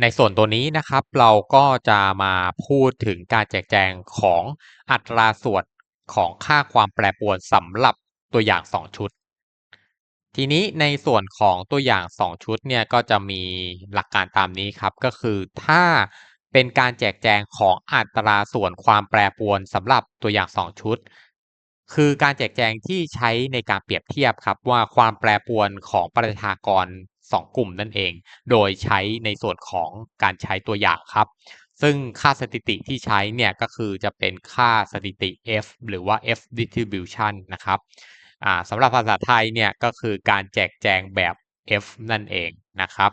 ในส่วนตัวนี้นะครับเราก็จะมาพูดถึงการแจกแจงของอัตราส่วนของค่าความแปรปรวนสำหรับตัวอย่าง 2 ชุด ทีนี้ในส่วนของตัวอย่าง 2 ชุดเนี่ยก็จะมีหลักการตามนี้ครับ ก็คือถ้าเป็นการแจกแจงของอัตราส่วนความแปรปรวนสำหรับตัวอย่าง 2 ชุด คือการแจกแจงที่ใช้ในการเปรียบเทียบครับว่าความแปรปรวนของประชากร 2 กลุ่มนั่นเอง โดยใช้ในส่วนของการใช้ตัวอย่างครับ ซึ่งค่าสถิติที่ใช้เนี่ยก็คือจะเป็นค่าสถิติ f หรือว่า f distribution นะครับสำหรับภาษาไทยเนี่ยก็คือการแจกแจงแบบ f นั่นเองนะครับ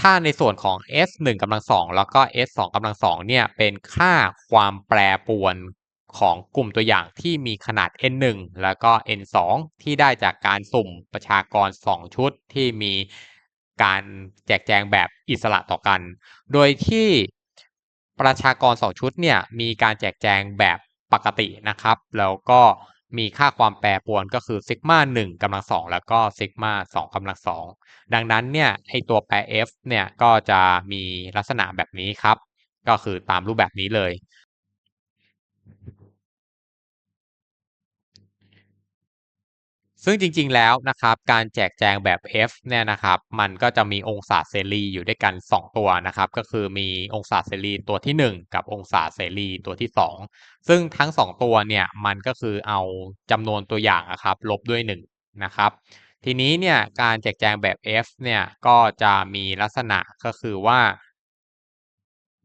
ถ้าในส่วนของ s 1กำลังสองแล้วก็ s 2กำลังสองเนี่ยเป็นค่าความแปรปรวน ของกลุ่มตัวอย่างที่มีขนาด n 1 แล้วก็ n 2 ที่ได้จากการสุ่มประชากร 2 ชุดที่มีการแจกแจงแบบอิสระต่อกัน โดยที่ประชากร 2 ชุดเนี่ยมีการแจกแจงแบบปกตินะครับ แล้วก็มีค่าความแปรปรวนก็คือซิกมา1กำลังสองแล้วก็ซิกมา2กำลังสองดังนั้นเนี่ยไอตัวแปร f เนี่ยก็จะมีลักษณะแบบนี้ครับ ก็คือตามรูปแบบนี้เลย ซึ่งจริงๆแล้วนะครับ การแจกแจงแบบ F เนี่ยนะครับ มันก็จะมีองศาเสรีอยู่ด้วยกัน 2 ตัวนะครับ ก็คือมีองศาเสรีตัวที่ 1 กับองศาเสรีตัวที่ 2 ซึ่งทั้ง 2 ตัวเนี่ยมันก็คือเอาจำนวนตัวอย่างนะครับลบด้วย 1 นะครับ ทีนี้เนี่ยการแจกแจงแบบ F เนี่ยก็จะมีลักษณะก็คือว่า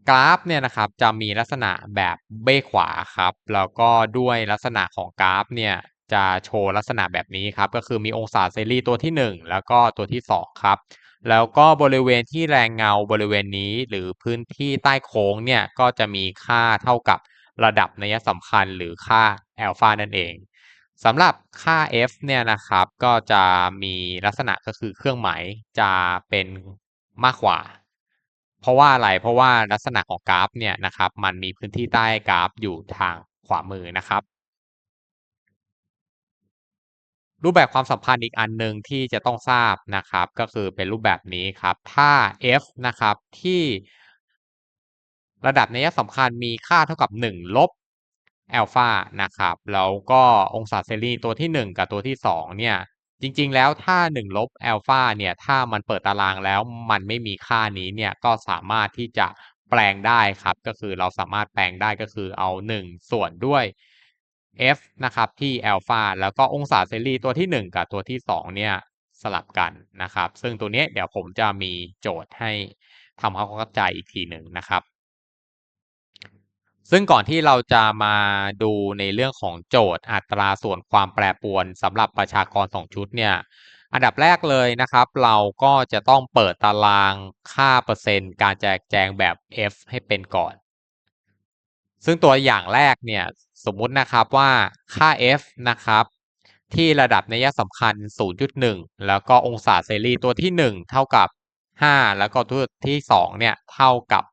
กราฟเนี่ยนะครับจะมีลักษณะแบบเบ้ขวาครับแล้วก็ด้วยลักษณะของกราฟเนี่ย จะโชว์ลักษณะแบบนี้ครับ ก็คือมีองศาเซรีตัวที่ 1 แล้วก็ตัวที่ 2 ครับ แล้วก็บริเวณที่แรงเงาบริเวณนี้หรือพื้นที่ใต้โค้งเนี่ยก็จะมีค่าเท่ากับระดับนัยสำคัญหรือค่าแอลฟานั่นเองสำหรับค่า f เนี่ยนะครับก็จะมีลักษณะก็คือเครื่องหมายจะเป็นมากกว่า เพราะว่าอะไรเพราะว่าลักษณะของกราฟเนี่ยนะครับมันมีพื้นที่ใต้กราฟอยู่ทางขวามือนะครับ รูปแบบความสัมพันธ์อีกอันหนึ่งที่จะต้องทราบนะครับ ก็คือเป็นรูปแบบนี้ครับ ถ้า f นะครับที่ระดับนัยสำคัญมีค่าเท่ากับ 1 ลบอัลฟานะครับ แล้วก็องศาเซรีตัวที่ 1 กับตัวที่ 2 เนี่ย จริงๆ แล้วถ้า 1 ลบอัลฟาเนี่ย ถ้ามันเปิดตารางแล้วมันไม่มีค่านี้เนี่ย ก็สามารถที่จะแปลงได้ครับ ก็คือเราสามารถแปลงได้ก็คือเอา 1 ส่วนด้วย f นะครับที่อัลฟาแล้วก็องศาเซรีตัวที่ 1 กับตัวที่ 2 เนี่ยสลับกันนะครับ ซึ่งตัวนี้เดี๋ยวผมจะมีโจทย์ให้ทำความเข้าใจอีกทีหนึ่งนะครับ ซึ่งก่อนที่เราจะมาดูในเรื่องของโจทย์อัตราส่วนความแปรปรวนสำหรับประชากร 2 ชุดเนี่ยอันดับแรกเลยนะครับ เราก็จะต้องเปิดตารางค่าเปอร์เซ็นต์ การแจกแจงแบบ f ให้เป็นก่อน ซึ่งตัวอย่างแรกเนี่ยสมมุตินะครับว่าค่า f นะครับที่ระดับนัยสำคัญ 0.1 แล้วก็องศาเซรีตัวที่ 1 เท่ากับ 5 แล้วก็ตัวที่2เนี่ยเท่ากับ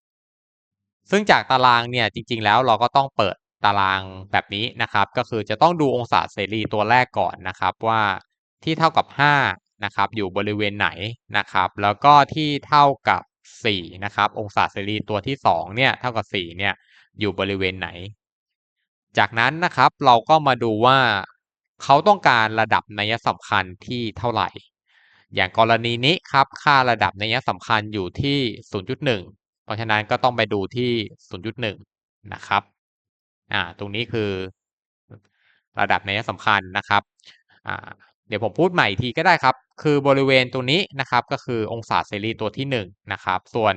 4 ซึ่งจากตารางเนี่ยจริงๆแล้วเราก็ต้องเปิดตารางแบบนี้นะครับ ก็คือจะต้องดูองศาเซรีตัวแรกก่อนนะครับว่าที่เท่ากับ 5 นะครับอยู่บริเวณไหนนะครับ แล้วก็ที่เท่ากับ 4นะครับองศาเซรีตัวที่2เนี่ยเท่ากับ4เนี่ยอยู่บริเวณไหน จากนั้นนะครับเราก็มาดูว่าเขาต้องการระดับนัยสำคัญที่เท่าไหร่ อย่างกรณีนี้ครับค่าระดับนัยสำคัญอยู่ที่ 0.1 เพราะฉะนั้นก็ต้องไปดูที่ 0.1 นะครับอ่าตรงนี้คือระดับนัยสำคัญนะครับอ่า ดี๋ยวผมพูดใหม่อีกทีก็ได้ครับ คือบริเวณตัวนี้นะครับก็คือองศาเซรีตัวที่1นนะครับ ส่วน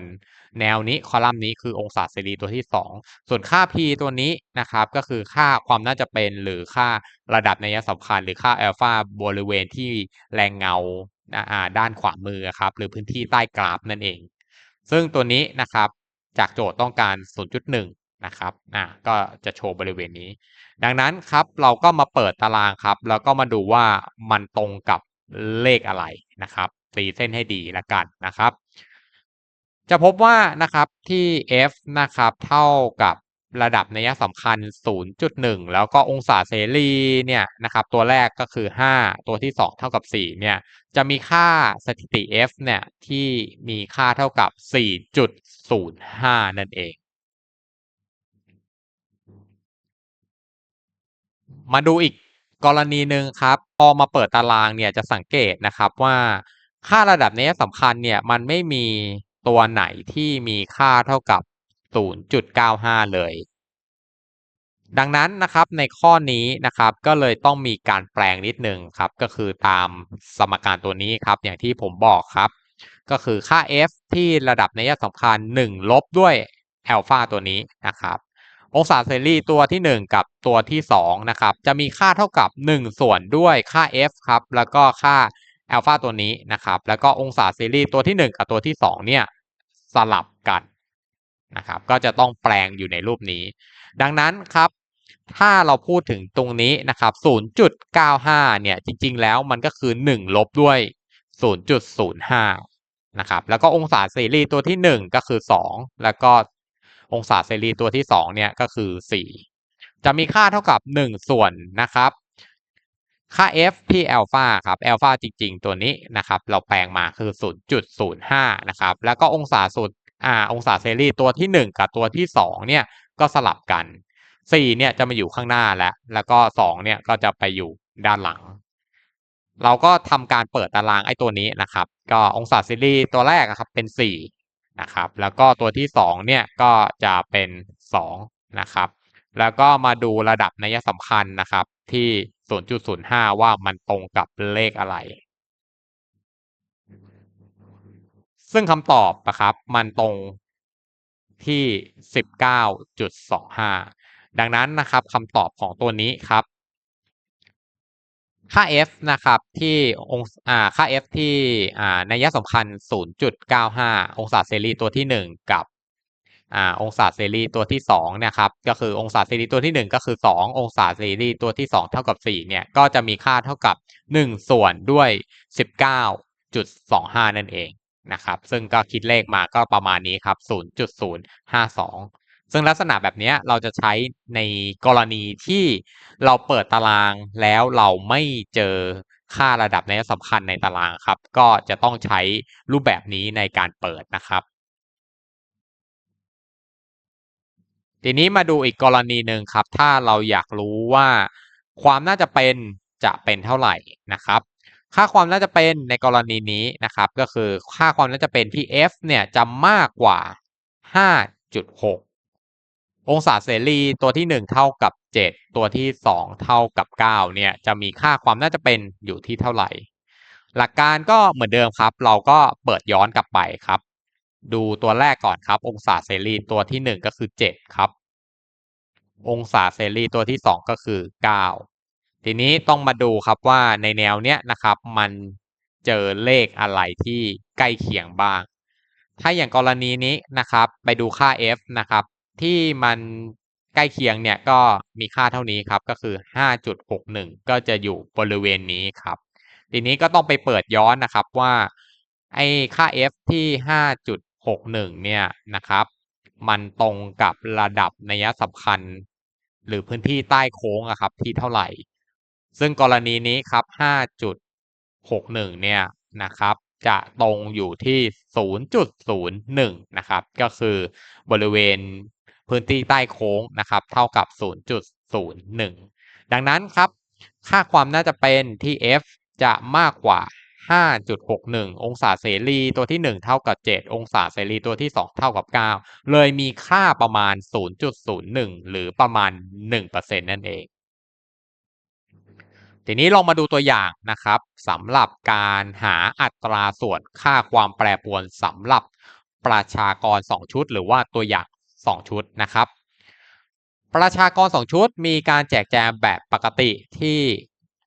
แนวนี้คอลัมน์นี้คือองศาเซรีตัวที่ 2 ส่วนค่า p ตัวนี้นะครับก็คือค่าความน่าจะเป็นหรือค่าระดับนัยสำคัญ หรือค่าอัลฟาบริเวณที่แรงเงาด้านขวามือครับหรือพื้นที่ใต้กราฟนั่นเอง ซึ่งตัวนี้นะครับจากโจทย์ต้องการ 0.1 นะครับอ่าก็จะโชว์บริเวณนี้ ดังนั้นครับเราก็มาเปิดตารางครับ แล้วก็มาดูว่ามันตรงกับเลขอะไรนะครับ ตีเส้นให้ดีละกันนะครับ จะพบว่านะครับที่ f นะครับเท่ากับระดับนัยสำคัญ 0.1 แล้วก็องศาเสรีเนี่ยนะครับตัวแรกก็คือ 5 ตัวที่ 2 เท่ากับ 4 เนี่ยจะมีค่าสถิติ f เนี่ยที่มีค่าเท่ากับ 4.05 นั่นเอง มาดูอีกกรณีหนึ่งครับพอมาเปิดตารางเนี่ยจะสังเกตนะครับว่าค่าระดับนี้สำคัญเนี่ยมันไม่มีตัวไหนที่มีค่าเท่ากับ 0.95 เลย ดังนั้นนะครับในข้อนี้นะครับก็เลยต้องมีการแปลงนิดนึงครับก็คือตามสมการตัวนี้ครับอย่างที่ผมบอกครับ ก็คือค่า f ที่ระดับนัยสำคัญ 1 ลบด้วยอัลฟาตัวนี้นะครับ องศาเซรีตัวที่ 1 กับตัวที่2นะครับจะมีค่าเท่ากับ 1 ส่วนด้วยค่า f ครับแล้วก็ค่าอัลฟาตัวนี้นะครับแล้วก็องศาเซรีตัวที่ 1 กับตัวที่2เนี่ยสลับกันนะครับก็จะต้องแปลงอยู่ในรูปนี้ ดังนั้นครับถ้าเราพูดถึงตรงนี้นะครับ 0.95 เนี่ยจริงๆ แล้วมันก็คือ 1 ลบด้วย 0.05 นะครับแล้วก็องศาเซรีตัวที่ 1 ก็คือ 2 แล้วก็ องศาเซรีตัวที่ 2 เนี่ยก็คือ 4 จะมีค่าเท่ากับ 1 ส่วนนะครับ ค่า f ที่อัลฟาครับอัลฟาจริง ๆ ตัวนี้นะครับ เราแปลงมาคือ 0.05 นะครับ แล้วก็องศาสุดอ่าองศาเซรีตัวที่ 1 กับตัวที่ 2 เนี่ยก็สลับกัน 4 เนี่ยจะมาอยู่ข้างหน้าแล้ว แล้วก็ 2 เนี่ยก็จะไปอยู่ด้านหลัง เราก็ทำการเปิดตารางไอ้ตัวนี้นะครับ ก็องศาเซรีตัวแรกครับเป็น 4 นะครับ แล้วก็ตัวที่2เนี่ยก็จะเป็น2นะครับ แล้วก็มาดูระดับนัยสำคัญนะครับที่ 0.05 ว่ามันตรงกับเลขอะไร ซึ่งคำตอบนะครับ มันตรงที่ 19.25 ดังนั้นนะครับคำตอบของตัวนี้ครับ ค่า f นะครับที่องอ่าค่า f ที่อ่านัยสำคัญ 0.95 องศาเซรีตัวที่ 1 กับอ่าองศาเซรีตัวที่2นี่ยครับก็คือองศาเซรีตัวที่ 1 ก็คือ 2 องศาเซรีตัวที่ 2 เท่ากับ4เนี่ยก็จะมีค่าเท่ากับ 1 ส่วนด้วย 19.25 นั่นเองนะครับซึ่งก็คิดเลขมาก็ประมาณนี้ครับ 0.052 ซึ่งลักษณะแบบนี้เราจะใช้ในกรณีที่เราเปิดตารางแล้วเราไม่เจอค่าระดับในสำคัญในตารางครับ ก็จะต้องใช้รูปแบบนี้ในการเปิดนะครับ ทีนี้มาดูอีกกรณีหนึ่งครับ ถ้าเราอยากรู้ว่าความน่าจะเป็นจะเป็นเท่าไหร่นะครับ ค่าความน่าจะเป็นในกรณีนี้นะครับ ก็คือค่าความน่าจะเป็นที่ f เนี่ยจะมากกว่า 5.6 องศาเสรีตัวที่ 1 เท่ากับ 7 ตัวที่ 2 เท่ากับ9เนี่ยจะมีค่าความน่าจะเป็นอยู่ที่เท่าไหร่ หลักการก็เหมือนเดิมครับ เราก็เปิดย้อนกลับไปครับ ดูตัวแรกก่อนครับ องศาเสรีตัวที่ 1 ก็คือ 7 ครับ องศาเสรีตัวที่ 2 ก็คือ 9 ทีนี้ต้องมาดูครับว่าในแนวเนี้ยนะครับมันเจอเลขอะไรที่ใกล้เคียงบ้าง ถ้าอย่างกรณีนี้นะครับ ไปดูค่า f นะครับ ที่มันใกล้เคียงเนี่ยก็มีค่าเท่านี้ครับก็คือ 5.61 ก็จะอยู่บริเวณนี้ครับ ทีนี้ก็ต้องไปเปิดย้อนนะครับว่าไอ้ค่า f ที่ 5.61 เนี่ยนะครับ มันตรงกับระดับนัยสำคัญ หรือพื้นที่ใต้โค้งอะครับที่เท่าไหร่ ซึ่งกรณีนี้ครับ 5.61 เนี่ยนะครับจะตรงอยู่ที่ 0.01 นะครับ ก็คือบริเวณ พื้นที่ใต้โค้งนะครับ เท่ากับ 0.01 ดังนั้นครับ ค่าความน่าจะเป็นที่ f จะมากกว่า 5.61 องศาเสรีตัวที่ 1 เท่ากับ 7 องศาเสรีตัวที่ 2 เท่ากับ 9 เลยมีค่าประมาณ 0.01 หรือประมาณ 1%นั่นเอง ทีนี้ลองมาดูตัวอย่างนะครับสำหรับการหาอัตราส่วนค่าความแปรปรวนสำหรับประชากร 2 ชุด หรือว่าตัวอย่าง 2 ชุดนะครับ ประชากร 2 ชุดมีการแจกแจงแบบปกติที่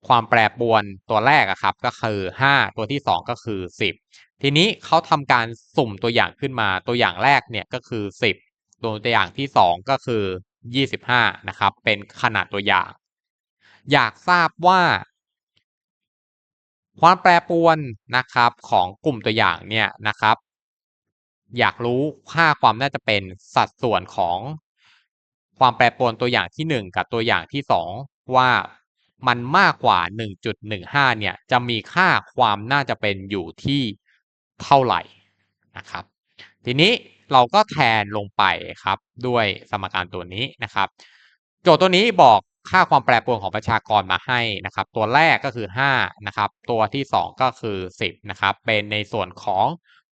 ความแปรปรวนตัวแรกอะครับก็คือ 5 ตัวที่ 2 ก็คือ 10 ทีนี้เขาทำการสุ่มตัวอย่างขึ้นมาตัวอย่างแรกเนี่ยก็คือ 10 ตัวอย่างที่ 2 ก็คือ 25 นะครับ เป็นขนาดตัวอย่าง อยากทราบว่า ความแปรปรวนนะครับของกลุ่มตัวอย่างเนี่ยนะครับ อยากรู้ค่าความน่าจะเป็นสัดส่วนของความแปรปรวนตัวอย่างที่ 1 กับตัวอย่างที่ 2 ว่ามันมากกว่า 1.15 เนี่ย จะมีค่าความน่าจะเป็นอยู่ที่เท่าไหร่นะครับ ทีนี้เราก็แทนลงไปครับด้วยสมการตัวนี้นะครับ โจทย์ตัวนี้บอกค่าความแปรปรวนของประชากรมาให้นะครับ ตัวแรกก็คือ5นะครับ ตัวที่ 2 ก็คือ 10นะครับ เป็นในส่วนของ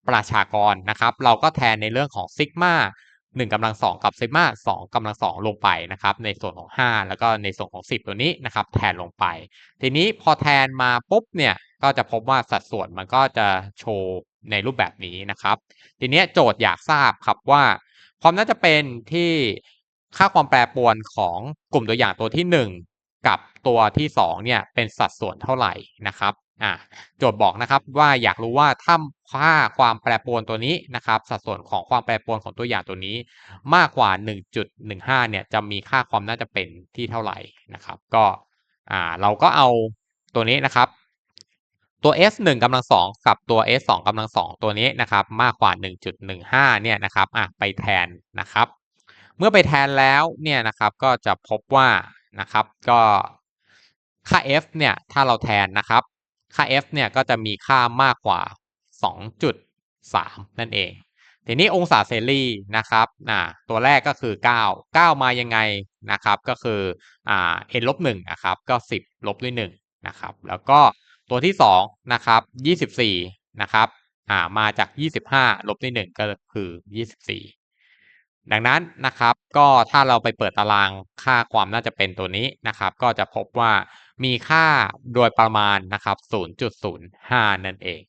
ประชากรนะครับ เราก็แทนในเรื่องของซิกมา1กำลัง2กับซิกมา2กำลัง2ลงไปนะครับ ในส่วนของ 5 แล้วก็ในส่วนของ 10 ตัวนี้นะครับ แทนลงไป ทีนี้พอแทนมาปุ๊บเนี่ยก็จะพบว่าสัดส่วนมันก็จะโชว์ในรูปแบบนี้นะครับ ทีนี้โจทย์อยากทราบครับว่า ความน่าจะเป็นที่ค่าความแปรปรวนของกลุ่มตัวอย่างตัวที่ 1 กับตัวที่2เนี่ยเป็นสัดส่วนเท่าไหร่นะครับ อ่าโจทย์บอกนะครับว่าอยากรู้ว่าถ้าค่าความแปรปรวนตัวนี้นะครับ สัดส่วนของความแปรปรวนของตัวอย่างตัวนี้ มากกว่า 1.15 เนี่ยจะมีค่าความน่าจะเป็นที่เท่าไหร่นะครับ ก็อ่าเราก็เอาตัวนี้นะครับตัว s 1กำลัง2กับตัว s 2กำลัง2ตัวนี้นะครับ มากกว่า 1.15 เนี่ยนะครับอะไปแทนนะครับ เมื่อไปแทนแล้วเนี่ยนะครับก็จะพบว่านะครับก็ค่า f เนี่ยถ้าเราแทนนะครับ ค่า f เนี่ยก็จะมีค่ามากกว่า 2.3 นั่นเอง ทีนี้องศาเซรีนะครับตัวแรกก็คือ 9 9 มายังไงนะครับก็คืออ่า n ลบ1นะครับก็ 10 ลบด้วย1นะครับแล้วก็ตัวที่2นะครับ24นะครับอ่ามาจาก 25 ลบด้วย1ก็คือ 24 ดังนั้นนะครับก็ถ้าเราไปเปิดตารางค่าความน่าจะเป็นตัวนี้นะครับ ก็จะพบว่า มีค่าโดยประมาณนะครับ 0.05 นั่นเอง